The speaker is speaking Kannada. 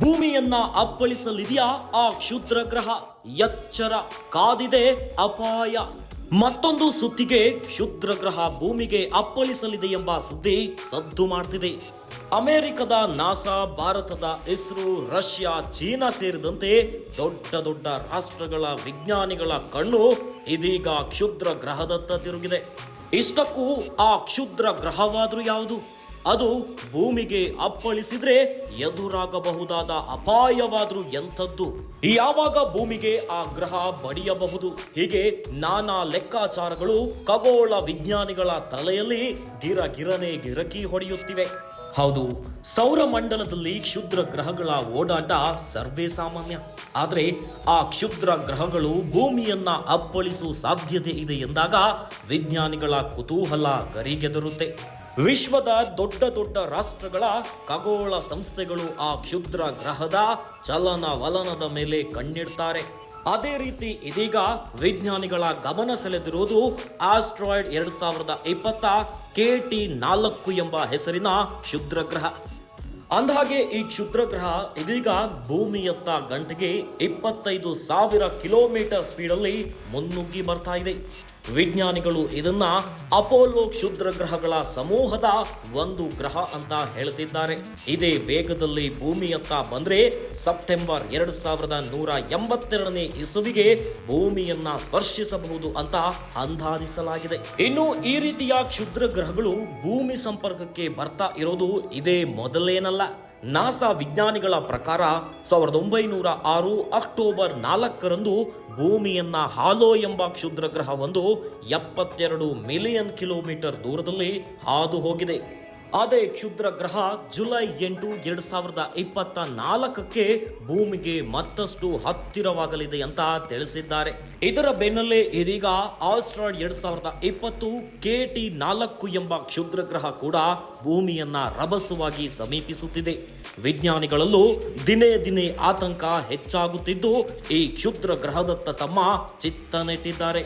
ಭೂಮಿಯನ್ನ ಅಪ್ಪಳಿಸಲಿದೆಯಾ? ಆ ಕ್ಷುದ್ರ ಗ್ರಹ ಎಚ್ಚರ ಕಾದಿದೆ ಅಪಾಯ. ಮತ್ತೊಂದು ಸುತ್ತಿಗೆ ಕ್ಷುದ್ರ ಗ್ರಹ ಭೂಮಿಗೆ ಅಪ್ಪಳಿಸಲಿದೆ ಎಂಬ ಸುದ್ದಿ ಸದ್ದು ಮಾಡ್ತಿದೆ. ಅಮೆರಿಕದ ನಾಸಾ, ಭಾರತದ ಇಸ್ರೋ, ರಷ್ಯಾ, ಚೀನಾ ಸೇರಿದಂತೆ ದೊಡ್ಡ ದೊಡ್ಡ ರಾಷ್ಟ್ರಗಳ ವಿಜ್ಞಾನಿಗಳ ಕಣ್ಣು ಇದೀಗ ಕ್ಷುದ್ರ ಗ್ರಹದತ್ತ ತಿರುಗಿದೆ. ಇಷ್ಟಕ್ಕೂ ಆ ಕ್ಷುದ್ರ ಗ್ರಹವಾದರೂ ಯಾವುದು? ಅದು ಭೂಮಿಗೆ ಅಪ್ಪಳಿಸಿದ್ರೆ ಎದುರಾಗಬಹುದಾದ ಅಪಾಯವಾದ್ರೂ ಎಂಥದ್ದು. ಯಾವಾಗ ಭೂಮಿಗೆ ಆ ಗ್ರಹ ಬಡಿಯಬಹುದು? ಹೀಗೆ ನಾನಾ ಲೆಕ್ಕಾಚಾರಗಳು ಖಗೋಳ ವಿಜ್ಞಾನಿಗಳ ತಲೆಯಲ್ಲಿ ಗಿರಗಿರನೆ ಗಿರಕಿ ಹೊಡೆಯುತ್ತಿವೆ. ಹೌದು, ಸೌರಮಂಡಲದಲ್ಲಿ ಕ್ಷುದ್ರ ಗ್ರಹಗಳ ಓಡಾಟ ಸರ್ವೇ ಸಾಮಾನ್ಯ. ಆದರೆ ಆ ಕ್ಷುದ್ರ ಗ್ರಹಗಳು ಭೂಮಿಯನ್ನ ಅಪ್ಪಳಿಸುವ ಸಾಧ್ಯತೆ ಇದೆ ಎಂದಾಗ ವಿಜ್ಞಾನಿಗಳ ಕುತೂಹಲ ಗರಿಗೆದರುತ್ತೆ. ವಿಶ್ವದ ದೊಡ್ಡ ದೊಡ್ಡ ರಾಷ್ಟ್ರಗಳ ಖಗೋಳ ಸಂಸ್ಥೆಗಳು ಆ ಕ್ಷುದ್ರ ಗ್ರಹದ ಚಲನವಲನದ ಮೇಲೆ ಕಣ್ಣಿಡ್ತಾರೆ. ಅದೇ ರೀತಿ ಇದೀಗ ವಿಜ್ಞಾನಿಗಳ ಗಮನ ಸೆಳೆದಿರುವುದು ಆಸ್ಟ್ರಾಯ್ಡ್ ಎರಡ್ ಸಾವಿರದ ಇಪ್ಪತ್ತ ಕೆ ಟಿ ನಾಲ್ಕು ಎಂಬ ಹೆಸರಿನ ಕ್ಷುದ್ರ ಗ್ರಹ. ಅಂದಹಾಗೆ ಈ ಕ್ಷುದ್ರ ಗ್ರಹ ಇದೀಗ ಭೂಮಿಯತ್ತ ಗಂಟೆಗೆ ಇಪ್ಪತ್ತೈದು ಸಾವಿರ ಕಿಲೋಮೀಟರ್ ಸ್ಪೀಡಲ್ಲಿ ಮುನ್ನುಗ್ಗಿ ಬರ್ತಾ ಇದೆ. ವಿಜ್ಞಾನಿಗಳು ಇದನ್ನ ಅಪೋಲೋ ಕ್ಷುದ್ರ ಗ್ರಹಗಳ ಸಮೂಹದ ಒಂದು ಗ್ರಹ ಅಂತ ಹೇಳ್ತಿದ್ದಾರೆ. ಇದೇ ವೇಗದಲ್ಲಿ ಭೂಮಿಯತ್ತ ಬಂದ್ರೆ ಸೆಪ್ಟೆಂಬರ್ ಎರಡ್ ಸಾವಿರದ ನೂರ ಎಂಬತ್ತೆರಡನೇ ಇಸುವಿಗೆ ಭೂಮಿಯನ್ನ ಸ್ಪರ್ಶಿಸಬಹುದು ಅಂತ ಅಂದಾಜಿಸಲಾಗಿದೆ. ಇನ್ನು ಈ ರೀತಿಯ ಕ್ಷುದ್ರ ಗ್ರಹಗಳು ಭೂಮಿ ಸಂಪರ್ಕಕ್ಕೆ ಬರ್ತಾ ಇರೋದು ಇದೇ ಮೊದಲೇನಲ್ಲ. ನಾಸಾ ವಿಜ್ಞಾನಿಗಳ ಪ್ರಕಾರ ಸಾವಿರದ ಒಂಬೈನೂರ ಆರು ಅಕ್ಟೋಬರ್ ನಾಲ್ಕರಂದು ಭೂಮಿಯನ್ನ ಹಾಲೋ ಎಂಬ ಕ್ಷುದ್ರ ಗ್ರಹವೊಂದು ಎಪ್ಪತ್ತೆರಡು ಮಿಲಿಯನ್ ಕಿಲೋಮೀಟರ್ ದೂರದಲ್ಲಿ ಹಾದು ಹೋಗಿದೆ. ಅದೇ ಕ್ಷುದ್ರ ಗ್ರಹ ಜುಲೈ ಎಂಟು ಎರಡ್ ಸಾವಿರದ ಇಪ್ಪತ್ತ ನಾಲ್ಕಕ್ಕೆ ಭೂಮಿಗೆ ಮತ್ತಷ್ಟು ಹತ್ತಿರವಾಗಲಿದೆ ಅಂತ ತಿಳಿಸಿದ್ದಾರೆ. ಇದರ ಬೆನ್ನಲ್ಲೇ ಇದೀಗ ಆಸ್ಟ್ರಾಯ್ಡ್ ಎರಡ್ ಸಾವಿರದ ಇಪ್ಪತ್ತು ಕೆ ಟಿ ನಾಲ್ಕು ಎಂಬ ಕ್ಷುದ್ರ ಗ್ರಹ ಕೂಡ ಭೂಮಿಯನ್ನ ರಭಸವಾಗಿ ಸಮೀಪಿಸುತ್ತಿದೆ. ವಿಜ್ಞಾನಿಗಳಲ್ಲೂ ದಿನೇ ದಿನೇ ಆತಂಕ ಹೆಚ್ಚಾಗುತ್ತಿದ್ದು ಈ ಕ್ಷುದ್ರ ಗ್ರಹದತ್ತ ತಮ್ಮ ಚಿತ್ತ ನೆಟ್ಟಿದ್ದಾರೆ.